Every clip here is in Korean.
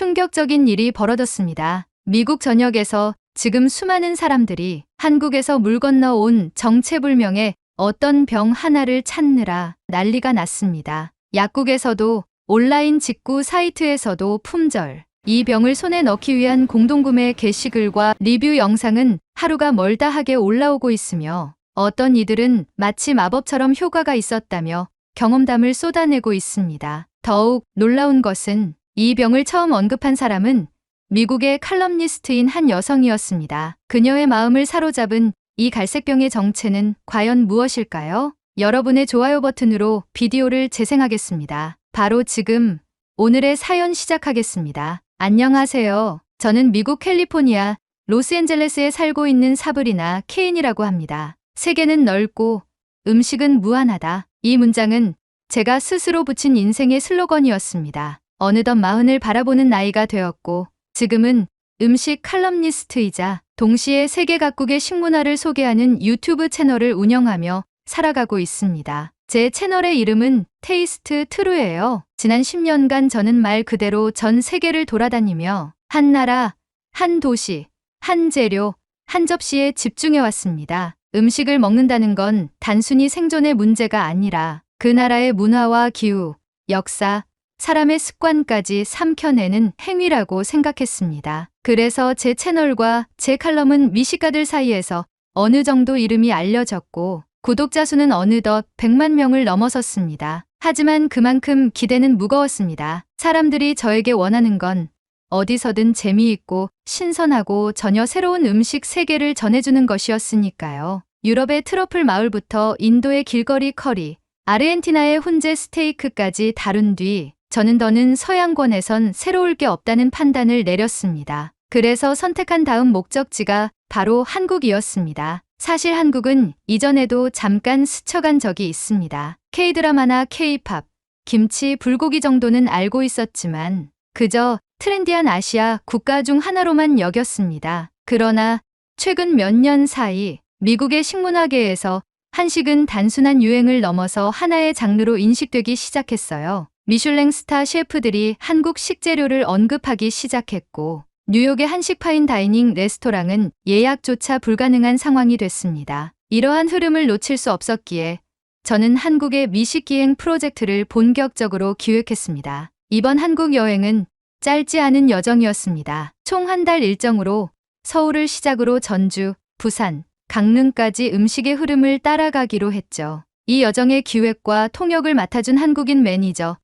충격적인 일이 벌어졌습니다. 미국 전역에서 지금 수많은 사람들이 한국에서 물 건너 온 정체불명의 어떤 병 하나를 찾느라 난리가 났습니다. 약국에서도 온라인 직구 사이트에서도 품절. 이 병을 손에 넣기 위한 공동구매 게시글과 리뷰 영상은 하루가 멀다 하게 올라오고 있으며 어떤 이들은 마치 마법처럼 효과가 있었다며 경험담을 쏟아내고 있습니다. 더욱 놀라운 것은 이 병을 처음 언급한 사람은 미국의 칼럼니스트인 한 여성이었습니다. 그녀의 마음을 사로잡은 이 갈색병의 정체는 과연 무엇일까요? 여러분의 좋아요 버튼으로 비디오를 재생하겠습니다. 바로 지금 오늘의 사연 시작하겠습니다. 안녕하세요. 저는 미국 캘리포니아 로스앤젤레스에 살고 있는 사브리나 케인이라고 합니다. 세계는 넓고 음식은 무한하다. 이 문장은 제가 스스로 붙인 인생의 슬로건이었습니다. 어느덧 마흔을 바라보는 나이가 되었고 지금은 음식 칼럼니스트이자 동시에 세계 각국의 식문화를 소개하는 유튜브 채널을 운영하며 살아가고 있습니다. 제 채널의 이름은 테이스트 트루예요. 지난 10년간 저는 말 그대로 전 세계를 돌아다니며 한 나라, 한 도시, 한 재료, 한 접시에 집중해 왔습니다. 음식을 먹는다는 건 단순히 생존의 문제가 아니라 그 나라의 문화와 기후, 역사, 사람의 습관까지 삼켜내는 행위라고 생각했습니다. 그래서 제 채널과 제 칼럼은 미식가들 사이에서 어느 정도 이름이 알려졌고 구독자 수는 어느덧 100만 명을 넘어섰습니다. 하지만 그만큼 기대는 무거웠습니다. 사람들이 저에게 원하는 건 어디서든 재미있고 신선하고 전혀 새로운 음식 세계를 전해주는 것이었으니까요. 유럽의 트러플 마을부터 인도의 길거리 커리, 아르헨티나의 훈제 스테이크까지 다룬 뒤 저는 더는 서양권에선 새로울 게 없다는 판단을 내렸습니다. 그래서 선택한 다음 목적지가 바로 한국이었습니다. 사실 한국은 이전에도 잠깐 스쳐간 적이 있습니다. K-드라마나 K-팝, 김치, 불고기 정도는 알고 있었지만 그저 트렌디한 아시아 국가 중 하나로만 여겼습니다. 그러나 최근 몇 년 사이 미국의 식문화계에서 한식은 단순한 유행을 넘어서 하나의 장르로 인식되기 시작했어요. 미슐랭 스타 셰프들이 한국 식재료를 언급하기 시작했고 뉴욕의 한식 파인 다이닝 레스토랑은 예약조차 불가능한 상황이 됐습니다. 이러한 흐름을 놓칠 수 없었기에 저는 한국의 미식 기행 프로젝트를 본격적으로 기획했습니다. 이번 한국 여행은 짧지 않은 여정이었습니다. 총 한 달 일정으로 서울을 시작으로 전주, 부산, 강릉까지 음식의 흐름을 따라가기로 했죠. 이 여정의 기획과 통역을 맡아준 한국인 매니저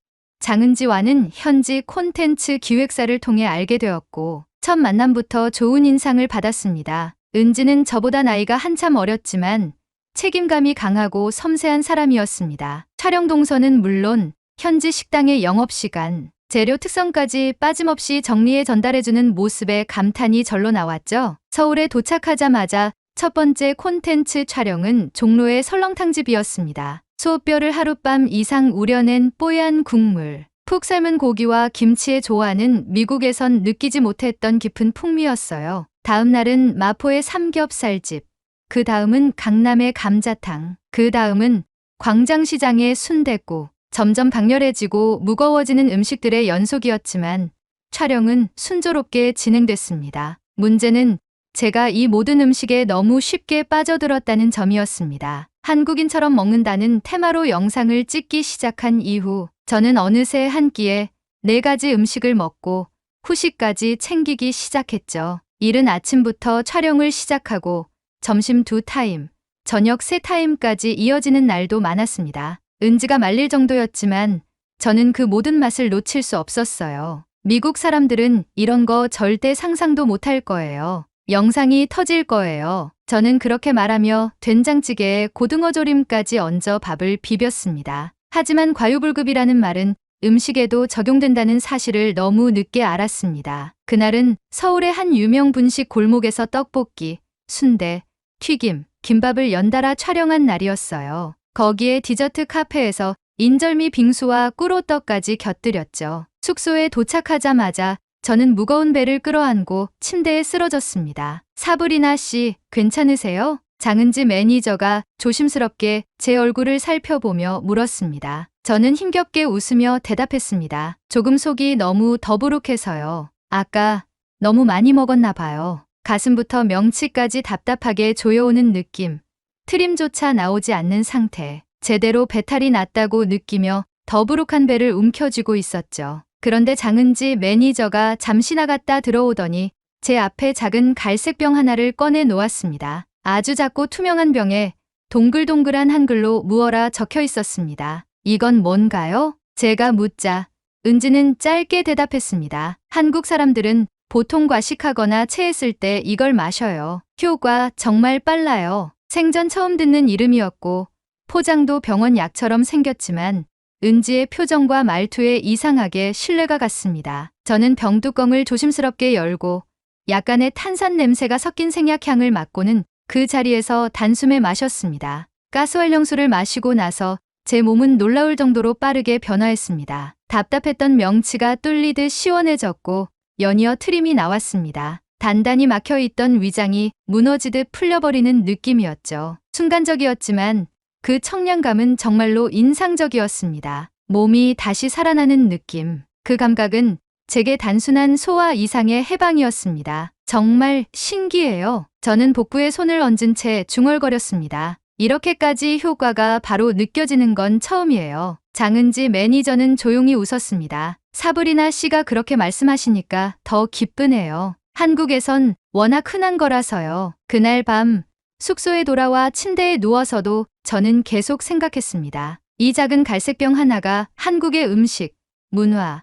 장은지와는 현지 콘텐츠 기획사를 통해 알게 되었고 첫 만남부터 좋은 인상을 받았습니다. 은지는 저보다 나이가 한참 어렸지만 책임감이 강하고 섬세한 사람이었습니다. 촬영 동선은 물론 현지 식당의 영업시간, 재료 특성까지 빠짐없이 정리해 전달해주는 모습에 감탄이 절로 나왔죠. 서울에 도착하자마자 첫 번째 콘텐츠 촬영은 종로의 설렁탕집이었습니다. 소뼈를 하룻밤 이상 우려낸 뽀얀 국물, 푹 삶은 고기와 김치의 조화는 미국에선 느끼지 못했던 깊은 풍미였어요. 다음 날은 마포의 삼겹살집, 그 다음은 강남의 감자탕, 그 다음은 광장시장의 순댓국, 점점 강렬해지고 무거워지는 음식들의 연속이었지만 촬영은 순조롭게 진행됐습니다. 문제는 제가 이 모든 음식에 너무 쉽게 빠져들었다는 점이었습니다. 한국인처럼 먹는다는 테마로 영상을 찍기 시작한 이후 저는 어느새 한 끼에 네 가지 음식을 먹고 후식까지 챙기기 시작했죠. 이른 아침부터 촬영을 시작하고 점심 두 타임, 저녁 세 타임까지 이어지는 날도 많았습니다. 은지가 말릴 정도였지만 저는 그 모든 맛을 놓칠 수 없었어요. 미국 사람들은 이런 거 절대 상상도 못할 거예요. 영상이 터질 거예요. 저는 그렇게 말하며 된장찌개에 고등어 조림까지 얹어 밥을 비볐습니다. 하지만 과유불급이라는 말은 음식에도 적용된다는 사실을 너무 늦게 알았습니다. 그날은 서울의 한 유명 분식 골목에서 떡볶이, 순대, 튀김, 김밥을 연달아 촬영한 날이었어요. 거기에 디저트 카페에서 인절미 빙수와 꿀호떡까지 곁들였죠. 숙소에 도착하자마자 저는 무거운 배를 끌어안고 침대에 쓰러졌습니다. 사브리나 씨, 괜찮으세요? 장은지 매니저가 조심스럽게 제 얼굴을 살펴보며 물었습니다. 저는 힘겹게 웃으며 대답했습니다. 조금 속이 너무 더부룩해서요. 아까 너무 많이 먹었나 봐요. 가슴부터 명치까지 답답하게 조여오는 느낌. 트림조차 나오지 않는 상태. 제대로 배탈이 났다고 느끼며 더부룩한 배를 움켜쥐고 있었죠. 그런데 장은지 매니저가 잠시 나갔다 들어오더니 제 앞에 작은 갈색 병 하나를 꺼내 놓았습니다. 아주 작고 투명한 병에 동글동글한 한글로 무어라 적혀 있었습니다. 이건 뭔가요? 제가 묻자 은지는 짧게 대답했습니다. 한국 사람들은 보통 과식하거나 체했을 때 이걸 마셔요. 효과 정말 빨라요. 생전 처음 듣는 이름이었고 포장도 병원 약처럼 생겼지만 은지의 표정과 말투에 이상하게 신뢰가 갔습니다. 저는 병뚜껑을 조심스럽게 열고 약간의 탄산 냄새가 섞인 생약향을 맡고는 그 자리에서 단숨에 마셨습니다. 가스활용수를 마시고 나서 제 몸은 놀라울 정도로 빠르게 변화했습니다. 답답했던 명치가 뚫리듯 시원해졌고 연이어 트림이 나왔습니다. 단단히 막혀있던 위장이 무너지듯 풀려버리는 느낌이었죠. 순간적이었지만 그 청량감은 정말로 인상적이었습니다. 몸이 다시 살아나는 느낌. 그 감각은 제게 단순한 소화 이상의 해방이었습니다. 정말 신기해요. 저는 복부에 손을 얹은 채 중얼거렸습니다. 이렇게까지 효과가 바로 느껴지는 건 처음이에요. 장은지 매니저는 조용히 웃었습니다. 사브리나 씨가 그렇게 말씀하시니까 더 기쁘네요. 한국에선 워낙 흔한 거라서요. 그날 밤 숙소에 돌아와 침대에 누워서도 저는 계속 생각했습니다. 이 작은 갈색병 하나가 한국의 음식, 문화,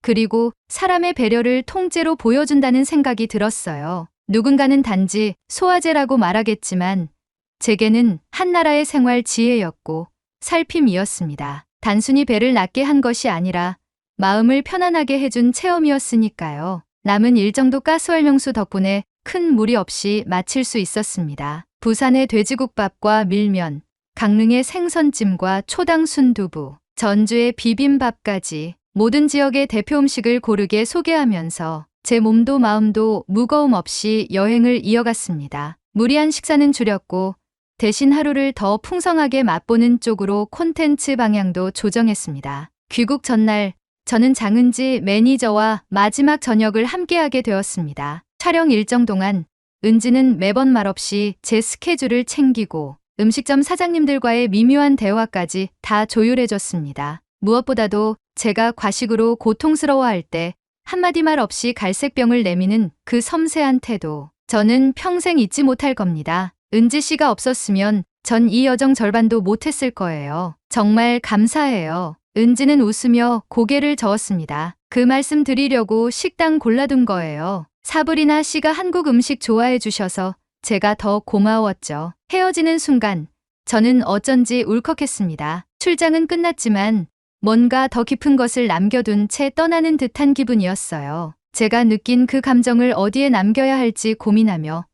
그리고 사람의 배려를 통째로 보여준다는 생각이 들었어요. 누군가는 단지 소화제라고 말하겠지만 제게는 한 나라의 생활 지혜였고 살핌이었습니다. 단순히 배를 낫게 한 것이 아니라 마음을 편안하게 해준 체험이었으니까요. 남은 일정도 가스활용수 덕분에 큰 무리 없이 마칠 수 있었습니다. 부산의 돼지국밥과 밀면, 강릉의 생선찜과 초당 순두부, 전주의 비빔밥까지 모든 지역의 대표 음식을 고르게 소개하면서 제 몸도 마음도 무거움 없이 여행을 이어갔습니다. 무리한 식사는 줄였고 대신 하루를 더 풍성하게 맛보는 쪽으로 콘텐츠 방향도 조정했습니다. 귀국 전날 저는 장은지 매니저와 마지막 저녁을 함께하게 되었습니다. 촬영 일정 동안 은지는 매번 말없이 제 스케줄을 챙기고 음식점 사장님들과의 미묘한 대화까지 다 조율해줬습니다. 무엇보다도 제가 과식으로 고통스러워할 때 한마디 말 없이 갈색병을 내미는 그 섬세한 태도. 저는 평생 잊지 못할 겁니다. 은지 씨가 없었으면 전 이 여정 절반도 못했을 거예요. 정말 감사해요. 은지는 웃으며 고개를 저었습니다. 그 말씀 드리려고 식당 골라둔 거예요. 사브리나 씨가 한국 음식 좋아해 주셔서 제가 더 고마웠죠. 헤어지는 순간 저는 어쩐지 울컥했습니다. 출장은 끝났지만 뭔가 더 깊은 것을 남겨둔 채 떠나는 듯한 기분이었어요. 제가 느낀 그 감정을 어디에 남겨야 할지 고민하며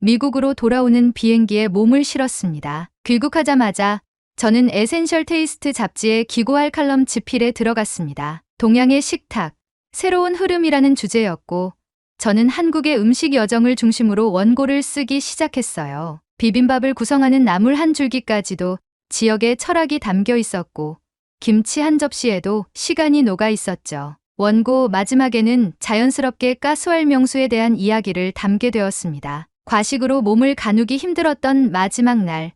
미국으로 돌아오는 비행기에 몸을 실었습니다. 귀국하자마자 저는 에센셜 테이스트 잡지의 기고할 칼럼 지필에 들어갔습니다. 동양의 식탁, 새로운 흐름이라는 주제였고 저는 한국의 음식 여정을 중심으로 원고를 쓰기 시작했어요. 비빔밥을 구성하는 나물 한 줄기까지도 지역의 철학이 담겨 있었고 김치 한 접시에도 시간이 녹아 있었죠. 원고 마지막에는 자연스럽게 가스활 명수에 대한 이야기를 담게 되었습니다. 과식으로 몸을 가누기 힘들었던 마지막 날,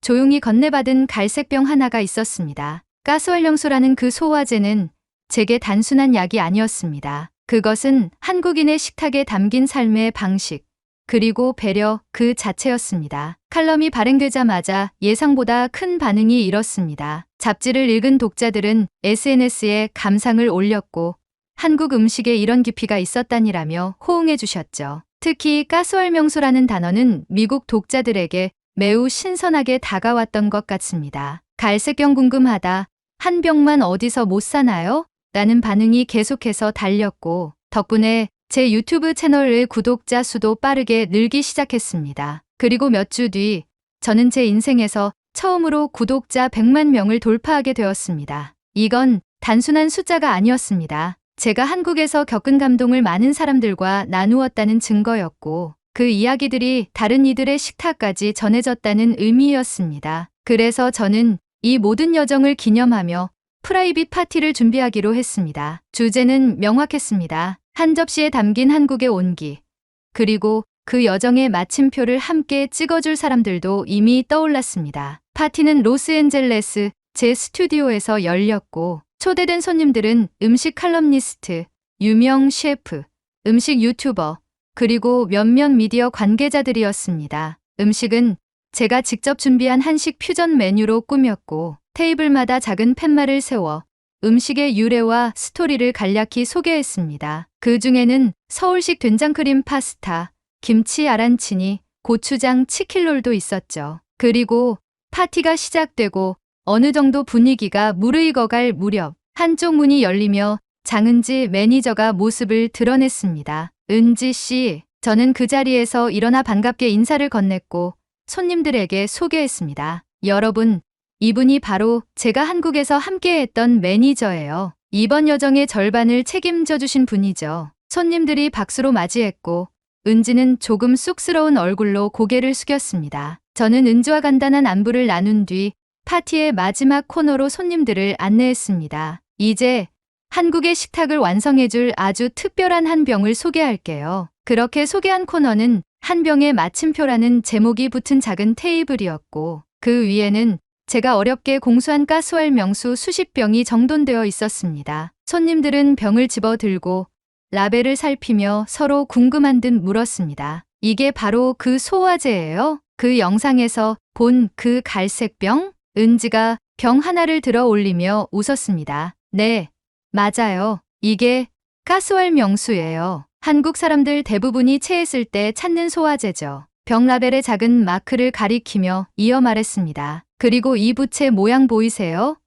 조용히 건네받은 갈색병 하나가 있었습니다. 가스활용수라는 그 소화제는 제게 단순한 약이 아니었습니다. 그것은 한국인의 식탁에 담긴 삶의 방식, 그리고 배려 그 자체였습니다. 칼럼이 발행되자마자 예상보다 큰 반응이 일었습니다. 잡지를 읽은 독자들은 SNS에 감상을 올렸고 한국 음식에 이런 깊이가 있었다니라며 호응해 주셨죠. 특히 가스활명수라는 단어는 미국 독자들에게 매우 신선하게 다가왔던 것 같습니다. 갈색병 궁금하다. 한 병만 어디서 못 사나요? 라는 반응이 계속해서 달렸고 덕분에 제 유튜브 채널의 구독자 수도 빠르게 늘기 시작했습니다. 그리고 몇 주 뒤 저는 제 인생에서 처음으로 구독자 100만 명을 돌파하게 되었습니다. 이건 단순한 숫자가 아니었습니다. 제가 한국에서 겪은 감동을 많은 사람들과 나누었다는 증거였고 그 이야기들이 다른 이들의 식탁까지 전해졌다는 의미였습니다. 그래서 저는 이 모든 여정을 기념하며 프라이빗 파티를 준비하기로 했습니다. 주제는 명확했습니다. 한 접시에 담긴 한국의 온기. 그리고 그 여정의 마침표를 함께 찍어줄 사람들도 이미 떠올랐습니다. 파티는 로스앤젤레스 제 스튜디오에서 열렸고 초대된 손님들은 음식 칼럼니스트, 유명 셰프, 음식 유튜버, 그리고 몇몇 미디어 관계자들이었습니다. 음식은 제가 직접 준비한 한식 퓨전 메뉴로 꾸몄고 테이블마다 작은 팻말을 세워 음식의 유래와 스토리를 간략히 소개했습니다. 그 중에는 서울식 된장크림 파스타, 김치 아란치니, 고추장 치킨롤도 있었죠. 그리고 파티가 시작되고 어느 정도 분위기가 무르익어갈 무렵 한쪽 문이 열리며 장은지 매니저가 모습을 드러냈습니다. 은지 씨, 저는 그 자리에서 일어나 반갑게 인사를 건넸고 손님들에게 소개했습니다. 여러분, 이분이 바로 제가 한국에서 함께했던 매니저예요. 이번 여정의 절반을 책임져 주신 분이죠. 손님들이 박수로 맞이했고 은지는 조금 쑥스러운 얼굴로 고개를 숙였습니다. 저는 은지와 간단한 안부를 나눈 뒤 파티의 마지막 코너로 손님들을 안내했습니다. 이제 한국의 식탁을 완성해줄 아주 특별한 한 병을 소개할게요. 그렇게 소개한 코너는 한 병의 마침표라는 제목이 붙은 작은 테이블이었고 그 위에는 제가 어렵게 공수한 가스왈 명수 수십 병이 정돈되어 있었습니다. 손님들은 병을 집어 들고 라벨을 살피며 서로 궁금한 듯 물었습니다. 이게 바로 그 소화제예요? 그 영상에서 본 그 갈색 병? 은지가 병 하나를 들어 올리며 웃었습니다. 네, 맞아요. 이게 가스왈 명수예요. 한국 사람들 대부분이 체했을 때 찾는 소화제죠. 병 라벨의 작은 마크를 가리키며 이어 말했습니다. 그리고 이 부채 모양 보이세요?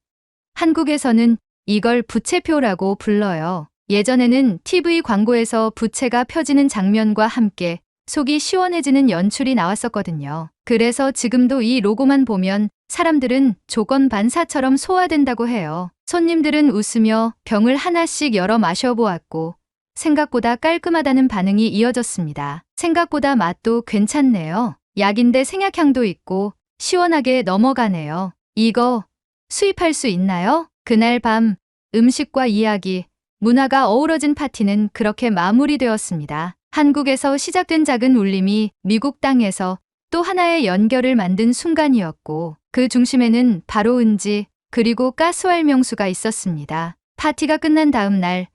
한국에서는 이걸 부채표라고 불러요. 예전에는 TV 광고에서 부채가 펴지는 장면과 함께 속이 시원해지는 연출이 나왔었거든요. 그래서 지금도 이 로고만 보면 사람들은 조건 반사처럼 소화된다고 해요. 손님들은 웃으며 병을 하나씩 열어 마셔보았고 생각보다 깔끔하다는 반응이 이어졌습니다. 생각보다 맛도 괜찮네요. 약인데 생약향도 있고 시원하게 넘어가네요. 이거 수입할 수 있나요? 그날 밤 음식과 이야기, 문화가 어우러진 파티는 그렇게 마무리되었습니다. 한국에서 시작된 작은 울림이 미국 땅에서 또 하나의 연결을 만든 순간이었고 그 중심에는 바로 은지 그리고 가스왈 명수가 있었습니다. 파티가 끝난 다음 날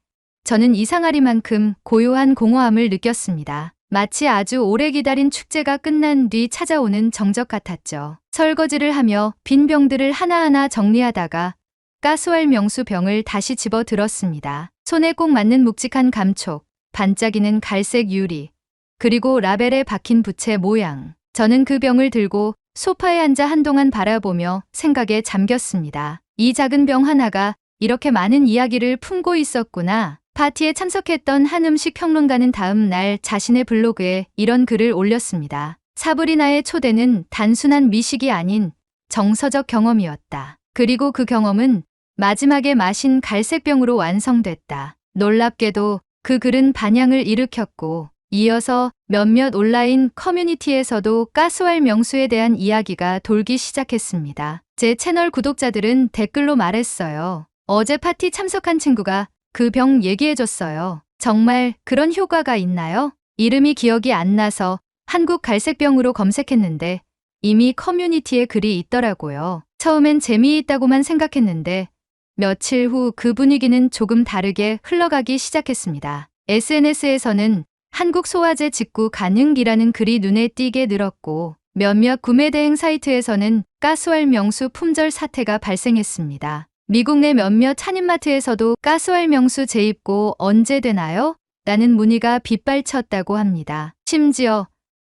저는 이상하리만큼 고요한 공허함을 느꼈습니다. 마치 아주 오래 기다린 축제가 끝난 뒤 찾아오는 정적 같았죠. 설거지를 하며 빈 병들을 하나하나 정리하다가 가스왈 명수 병을 다시 집어 들었습니다. 손에 꼭 맞는 묵직한 감촉, 반짝이는 갈색 유리, 그리고 라벨에 박힌 부채 모양. 저는 그 병을 들고 소파에 앉아 한동안 바라보며 생각에 잠겼습니다. 이 작은 병 하나가 이렇게 많은 이야기를 품고 있었구나. 파티에 참석했던 한 음식 평론가는 다음 날 자신의 블로그에 이런 글을 올렸습니다. 사브리나의 초대는 단순한 미식이 아닌 정서적 경험이었다. 그리고 그 경험은 마지막에 마신 갈색병으로 완성됐다. 놀랍게도 그 글은 반향을 일으켰고 이어서 몇몇 온라인 커뮤니티에서도 가스왈 명수에 대한 이야기가 돌기 시작했습니다. 제 채널 구독자들은 댓글로 말했어요. 어제 파티 참석한 친구가 그 병 얘기해줬어요. 정말 그런 효과가 있나요? 이름이 기억이 안 나서 한국 갈색병으로 검색했는데 이미 커뮤니티에 글이 있더라고요. 처음엔 재미있다고만 생각했는데 며칠 후 그 분위기는 조금 다르게 흘러가기 시작했습니다. SNS에서는 한국 소화제 직구 가능이라는 글이 눈에 띄게 늘었고 몇몇 구매 대행 사이트에서는 가스왈 명수 품절 사태가 발생했습니다. 미국 내 몇몇 찬인마트에서도 가스왈 명수 재입고 언제 되나요? 라는 문의가 빗발쳤다고 합니다. 심지어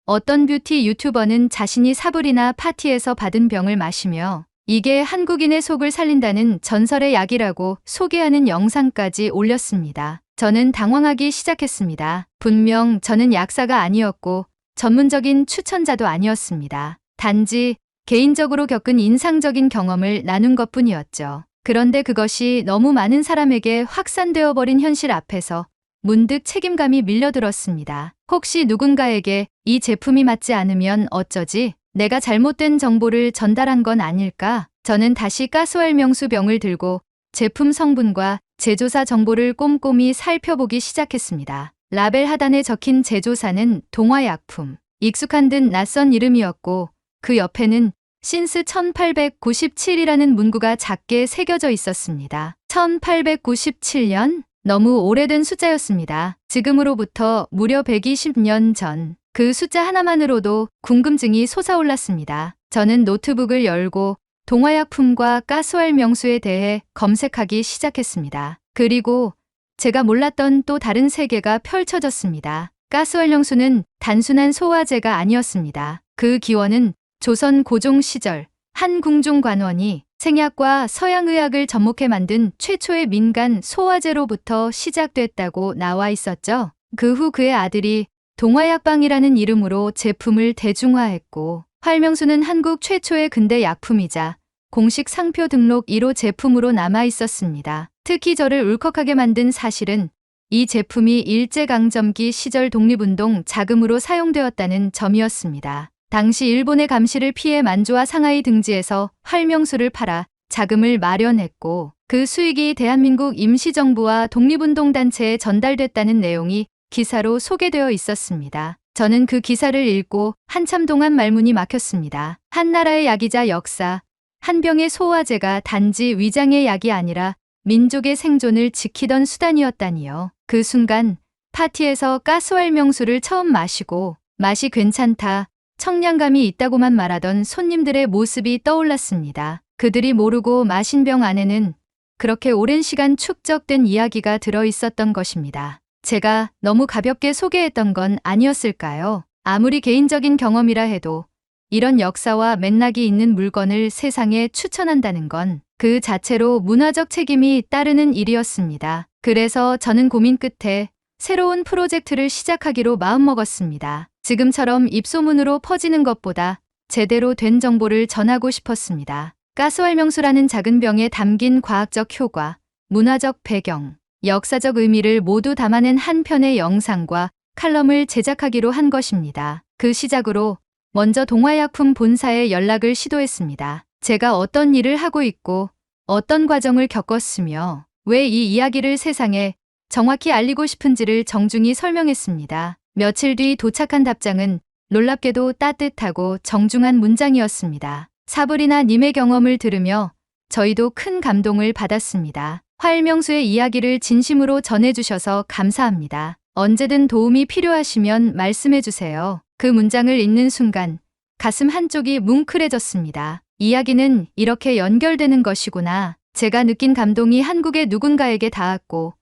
어떤 뷰티 유튜버는 자신이 사불이나 파티에서 받은 병을 마시며 이게 한국인의 속을 살린다는 전설의 약이라고 소개하는 영상까지 올렸습니다. 저는 당황하기 시작했습니다. 분명 저는 약사가 아니었고 전문적인 추천자도 아니었습니다. 단지 개인적으로 겪은 인상적인 경험을 나눈 것 뿐이었죠. 그런데 그것이 너무 많은 사람에게 확산되어 버린 현실 앞에서 문득 책임감이 밀려들었습니다. 혹시 누군가에게 이 제품이 맞지 않으면 어쩌지? 내가 잘못된 정보를 전달한 건 아닐까? 저는 다시 가스웰 명수병을 들고 제품 성분과 제조사 정보를 꼼꼼히 살펴보기 시작했습니다. 라벨 하단에 적힌 제조사는 동화약품. 익숙한 듯 낯선 이름이었고 그 옆에는 신스 1897이라는 문구가 작게 새겨져 있었습니다. 1897년? 너무 오래된 숫자였습니다. 지금으로부터 무려 120년 전. 그 숫자 하나만으로도 궁금증이 솟아올랐습니다. 저는 노트북을 열고 동화약품과 가스활 명수에 대해 검색하기 시작했습니다. 그리고 제가 몰랐던 또 다른 세계가 펼쳐졌습니다. 가스활 명수는 단순한 소화제가 아니었습니다. 그 기원은 조선 고종 시절 한 궁중관원이 생약과 서양의학을 접목해 만든 최초의 민간 소화제로부터 시작됐다고 나와 있었죠. 그 후 그의 아들이 동화약방이라는 이름으로 제품을 대중화했고 활명수는 한국 최초의 근대 약품이자 공식 상표 등록 1호 제품으로 남아 있었습니다. 특히 저를 울컥하게 만든 사실은 이 제품이 일제강점기 시절 독립운동 자금으로 사용되었다는 점이었습니다. 당시 일본의 감시를 피해 만주와 상하이 등지에서 활명수를 팔아 자금을 마련했고 그 수익이 대한민국 임시정부와 독립운동단체에 전달됐다는 내용이 기사로 소개되어 있었습니다. 저는 그 기사를 읽고 한참 동안 말문이 막혔습니다. 한 나라의 약이자 역사, 한 병의 소화제가 단지 위장의 약이 아니라 민족의 생존을 지키던 수단이었다니요. 그 순간 파티에서 가스활 명수를 처음 마시고 맛이 괜찮다, 청량감이 있다고만 말하던 손님들의 모습이 떠올랐습니다. 그들이 모르고 마신 병 안에는 그렇게 오랜 시간 축적된 이야기가 들어 있었던 것입니다. 제가 너무 가볍게 소개했던 건 아니었을까요? 아무리 개인적인 경험이라 해도 이런 역사와 맥락이 있는 물건을 세상에 추천한다는 건 그 자체로 문화적 책임이 따르는 일이었습니다. 그래서 저는 고민 끝에 새로운 프로젝트를 시작하기로 마음먹었습니다. 지금처럼 입소문으로 퍼지는 것보다 제대로 된 정보를 전하고 싶었습니다. 가스활명수라는 작은 병에 담긴 과학적 효과, 문화적 배경, 역사적 의미를 모두 담아낸 한 편의 영상과 칼럼을 제작하기로 한 것입니다. 그 시작으로 먼저 동화약품 본사에 연락을 시도했습니다. 제가 어떤 일을 하고 있고 어떤 과정을 겪었으며 왜 이 이야기를 세상에 정확히 알리고 싶은지를 정중히 설명했습니다. 며칠 뒤 도착한 답장은 놀랍게도 따뜻하고 정중한 문장이었습니다. 사브리나 님의 경험을 들으며 저희도 큰 감동을 받았습니다. 활명수의 이야기를 진심으로 전해주셔서 감사합니다. 언제든 도움이 필요하시면 말씀해주세요. 그 문장을 읽는 순간 가슴 한쪽이 뭉클해졌습니다. 이야기는 이렇게 연결되는 것이구나. 제가 느낀 감동이 한국의 누군가에게 닿았고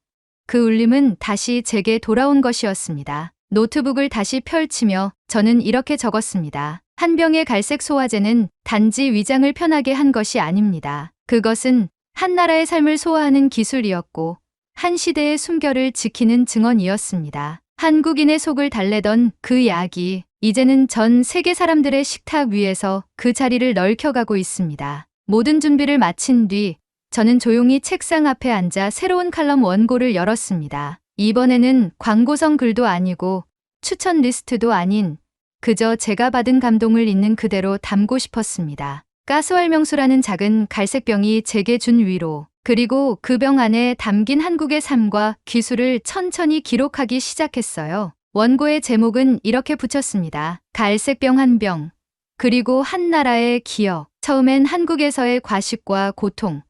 그 울림은 다시 제게 돌아온 것이었습니다. 노트북을 다시 펼치며 저는 이렇게 적었습니다. 한 병의 갈색 소화제는 단지 위장을 편하게 한 것이 아닙니다. 그것은 한 나라의 삶을 소화하는 기술이었고 한 시대의 숨결을 지키는 증언이었습니다. 한국인의 속을 달래던 그 약이 이제는 전 세계 사람들의 식탁 위에서 그 자리를 넓혀가고 있습니다. 모든 준비를 마친 뒤 저는 조용히 책상 앞에 앉아 새로운 칼럼 원고를 열었습니다. 이번에는 광고성 글도 아니고 추천 리스트도 아닌 그저 제가 받은 감동을 있는 그대로 담고 싶었습니다. 가스활명수라는 작은 갈색 병이 제게 준 위로, 그리고 그 병 안에 담긴 한국의 삶과 기술을 천천히 기록하기 시작했어요. 원고의 제목은 이렇게 붙였습니다. 갈색 병 한 병, 그리고 한 나라의 기억. 처음엔 한국에서의 과식과 고통,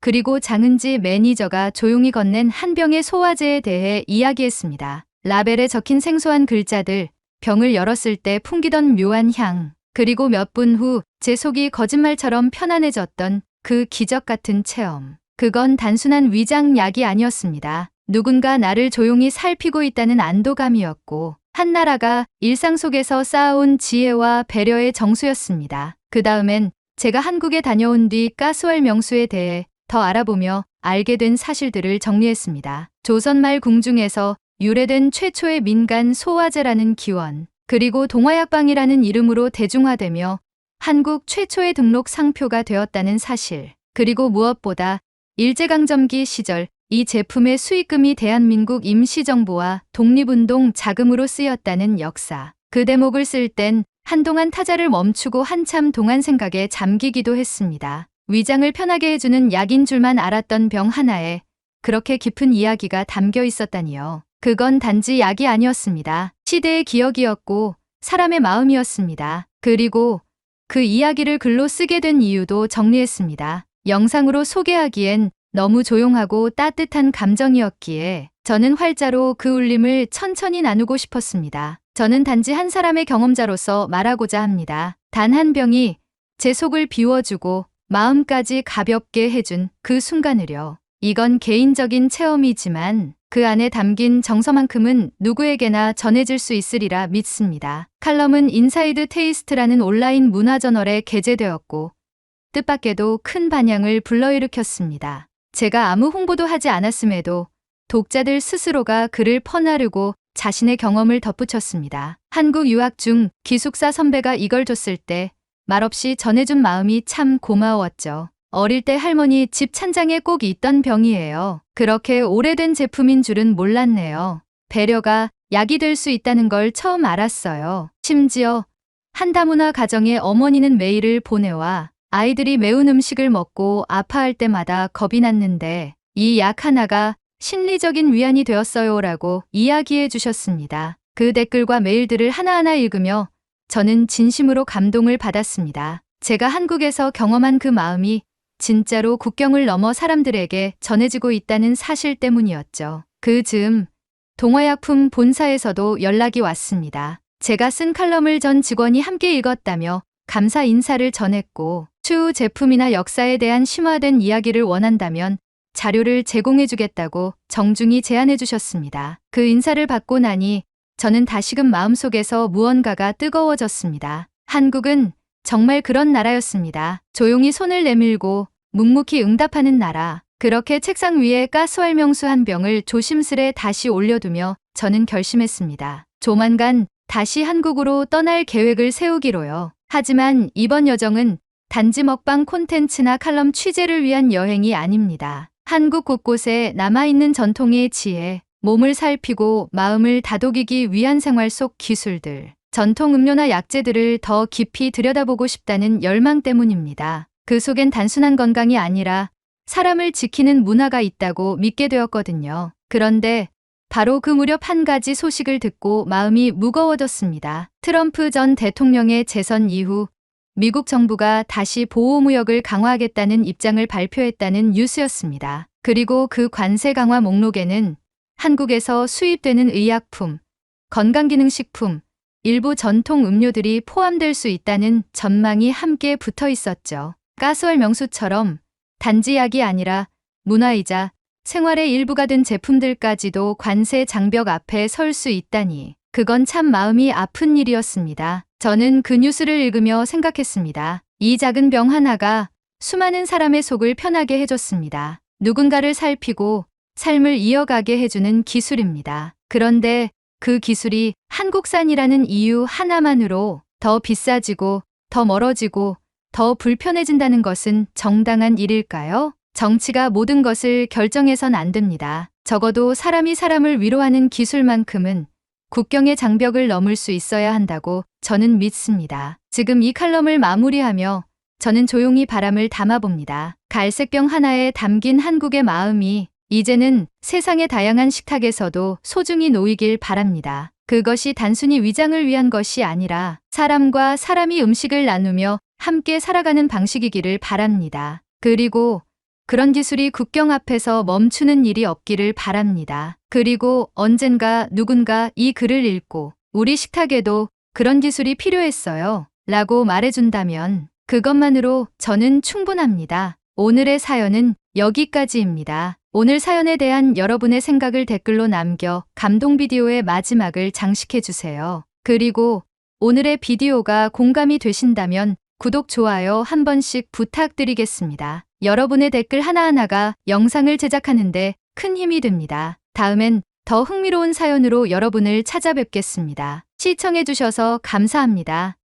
그리고 장은지 매니저가 조용히 건넨 한 병의 소화제에 대해 이야기했습니다. 라벨에 적힌 생소한 글자들, 병을 열었을 때 풍기던 묘한 향, 그리고 몇 분 후 제 속이 거짓말처럼 편안해졌던 그 기적 같은 체험. 그건 단순한 위장약이 아니었습니다. 누군가 나를 조용히 살피고 있다는 안도감이었고, 한 나라가 일상 속에서 쌓아온 지혜와 배려의 정수였습니다. 그 다음엔 제가 한국에 다녀온 뒤 가스월 명수에 대해 더 알아보며 알게 된 사실들을 정리했습니다. 조선말 궁중에서 유래된 최초의 민간 소화제라는 기원, 그리고 동화약방이라는 이름으로 대중화되며 한국 최초의 등록 상표가 되었다는 사실, 그리고 무엇보다 일제강점기 시절 이 제품의 수익금이 대한민국 임시정부와 독립운동 자금으로 쓰였다는 역사. 그 대목을 쓸 땐 한동안 타자를 멈추고 한참 동안 생각에 잠기기도 했습니다. 위장을 편하게 해주는 약인 줄만 알았던 병 하나에 그렇게 깊은 이야기가 담겨 있었다니요. 그건 단지 약이 아니었습니다. 시대의 기억이었고 사람의 마음이었습니다. 그리고 그 이야기를 글로 쓰게 된 이유도 정리했습니다. 영상으로 소개하기엔 너무 조용하고 따뜻한 감정이었기에 저는 활자로 그 울림을 천천히 나누고 싶었습니다. 저는 단지 한 사람의 경험자로서 말하고자 합니다. 단 한 병이 제 속을 비워주고 마음까지 가볍게 해준 그 순간을요. 이건 개인적인 체험이지만 그 안에 담긴 정서만큼은 누구에게나 전해질 수 있으리라 믿습니다. 칼럼은 인사이드 테이스트라는 온라인 문화저널에 게재되었고 뜻밖에도 큰 반향을 불러일으켰습니다. 제가 아무 홍보도 하지 않았음에도 독자들 스스로가 글을 퍼나르고 자신의 경험을 덧붙였습니다. 한국 유학 중 기숙사 선배가 이걸 줬을 때 말없이 전해준 마음이 참 고마웠죠. 어릴 때 할머니 집 찬장에 꼭 있던 병이에요. 그렇게 오래된 제품인 줄은 몰랐네요. 배려가 약이 될 수 있다는 걸 처음 알았어요. 심지어 한 다문화 가정의 어머니는 메일을 보내와 아이들이 매운 음식을 먹고 아파할 때마다 겁이 났는데 이 약 하나가 심리적인 위안이 되었어요라고 이야기해 주셨습니다. 그 댓글과 메일들을 하나하나 읽으며 저는 진심으로 감동을 받았습니다. 제가 한국에서 경험한 그 마음이 진짜로 국경을 넘어 사람들에게 전해지고 있다는 사실 때문이었죠. 그 즈음 동화약품 본사에서도 연락이 왔습니다. 제가 쓴 칼럼을 전 직원이 함께 읽었다며 감사 인사를 전했고 추후 제품이나 역사에 대한 심화된 이야기를 원한다면 자료를 제공해 주겠다고 정중히 제안해 주셨습니다. 그 인사를 받고 나니 저는 다시금 마음속에서 무언가가 뜨거워졌습니다. 한국은 정말 그런 나라였습니다. 조용히 손을 내밀고 묵묵히 응답하는 나라. 그렇게 책상 위에 가스활명수 한 병을 조심스레 다시 올려두며 저는 결심했습니다. 조만간 다시 한국으로 떠날 계획을 세우기로요. 하지만 이번 여정은 단지 먹방 콘텐츠나 칼럼 취재를 위한 여행이 아닙니다. 한국 곳곳에 남아있는 전통의 지혜, 몸을 살피고 마음을 다독이기 위한 생활 속 기술들, 전통 음료나 약재들을 더 깊이 들여다보고 싶다는 열망 때문입니다. 그 속엔 단순한 건강이 아니라 사람을 지키는 문화가 있다고 믿게 되었거든요. 그런데 바로 그 무렵 한 가지 소식을 듣고 마음이 무거워졌습니다. 트럼프 전 대통령의 재선 이후 미국 정부가 다시 보호무역을 강화하겠다는 입장을 발표했다는 뉴스였습니다. 그리고 그 관세 강화 목록에는 한국에서 수입되는 의약품, 건강기능식품, 일부 전통 음료들이 포함될 수 있다는 전망이 함께 붙어 있었죠. 가스월 명수처럼 단지 약이 아니라 문화이자 생활의 일부가 된 제품들까지도 관세 장벽 앞에 설 수 있다니 그건 참 마음이 아픈 일이었습니다. 저는 그 뉴스를 읽으며 생각했습니다. 이 작은 병 하나가 수많은 사람의 속을 편하게 해줬습니다. 누군가를 살피고 삶을 이어가게 해주는 기술입니다. 그런데 그 기술이 한국산이라는 이유 하나만으로 더 비싸지고 더 멀어지고 더 불편해진다는 것은 정당한 일일까요? 정치가 모든 것을 결정해선 안 됩니다. 적어도 사람이 사람을 위로하는 기술만큼은 국경의 장벽을 넘을 수 있어야 한다고 저는 믿습니다. 지금 이 칼럼을 마무리하며 저는 조용히 바람을 담아봅니다. 갈색병 하나에 담긴 한국의 마음이 이제는 세상의 다양한 식탁에서도 소중히 놓이길 바랍니다. 그것이 단순히 위장을 위한 것이 아니라 사람과 사람이 음식을 나누며 함께 살아가는 방식이기를 바랍니다. 그리고 그런 기술이 국경 앞에서 멈추는 일이 없기를 바랍니다. 그리고 언젠가 누군가 이 글을 읽고 우리 식탁에도 그런 기술이 필요했어요. 라고 말해준다면 그것만으로 저는 충분합니다. 오늘의 사연은 여기까지입니다. 오늘 사연에 대한 여러분의 생각을 댓글로 남겨 감동 비디오의 마지막을 장식해주세요. 그리고 오늘의 비디오가 공감이 되신다면 구독, 좋아요 한 번씩 부탁드리겠습니다. 여러분의 댓글 하나하나가 영상을 제작하는데 큰 힘이 됩니다. 다음엔 더 흥미로운 사연으로 여러분을 찾아뵙겠습니다. 시청해주셔서 감사합니다.